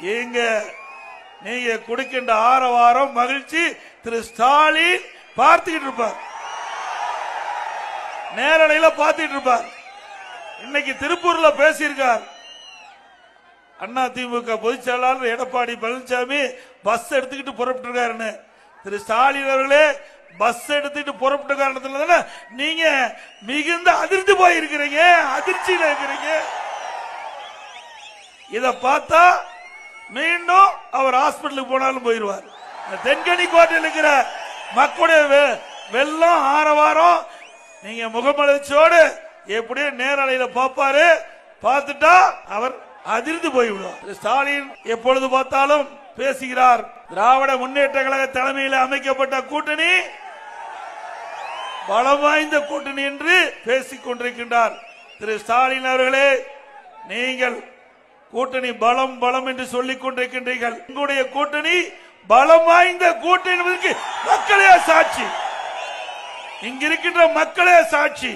இங்க நீங்க கொடுக்கின்ற ஆரவாரம் மகிழ்ச்சி திரு ஸ்டாலின் பார்த்துக்கிட்டு இருப்பார். நேரலையில பார்த்துட்டு இருப்பார். இன்னைக்கு திருப்பூர்ல பேசியிருக்கார். அண்ணா திமுக பொதுச் செயலாளர் எடப்பாடி பழனிசாமி பஸ் எடுத்துக்கிட்டு புறப்பட்டு இருக்காருன்னு திரு ஸ்டாலின் அவர்களே பஸ் எடுத்துக்கிட்டு புறப்பட்ட காரணத்துல தானே? நீங்க மிகுந்த அதிர்ந்து போயிருக்கிறீங்க அதிர்ச்சியில இருக்கிறீங்க. இத பார்த்தா அவர் ஹாஸ்பிட்டலுக்கு போனாலும் போயிருவார். தென்கனி கோட்டையில் இருக்கிற மக்களுடைய வெ- வெள்ளம் ஆரவாரம் நீங்க முகமலர்ச்சியோடு எப்படியே நேரலையில பார்ப்பாரு. பார்த்துட்டா அவர் அதிர்ந்து போய்விடுவார். ஸ்டாலின் எப்பொழுது பார்த்தாலும் பேசுகிறார். திராவிட முன்னேற்ற கழக தலைமையில் அமைக்கப்பட்ட கூட்டணி பலம் வாய்ந்த கூட்டணி என்று பேசிக் கொண்டிருக்கின்றார். திரு ஸ்டாலின் அவர்களே நீங்கள் கூட்டணி பலம் பலம் என்று சொல்லிக் கொண்டிருக்கின்றீர்கள். உங்களுடைய கூட்டணி பலம் வாய்ந்த கூட்டணி என்பதற்கு மக்களே சாட்சி. இங்கிருக்கின்ற மக்களே சாட்சி.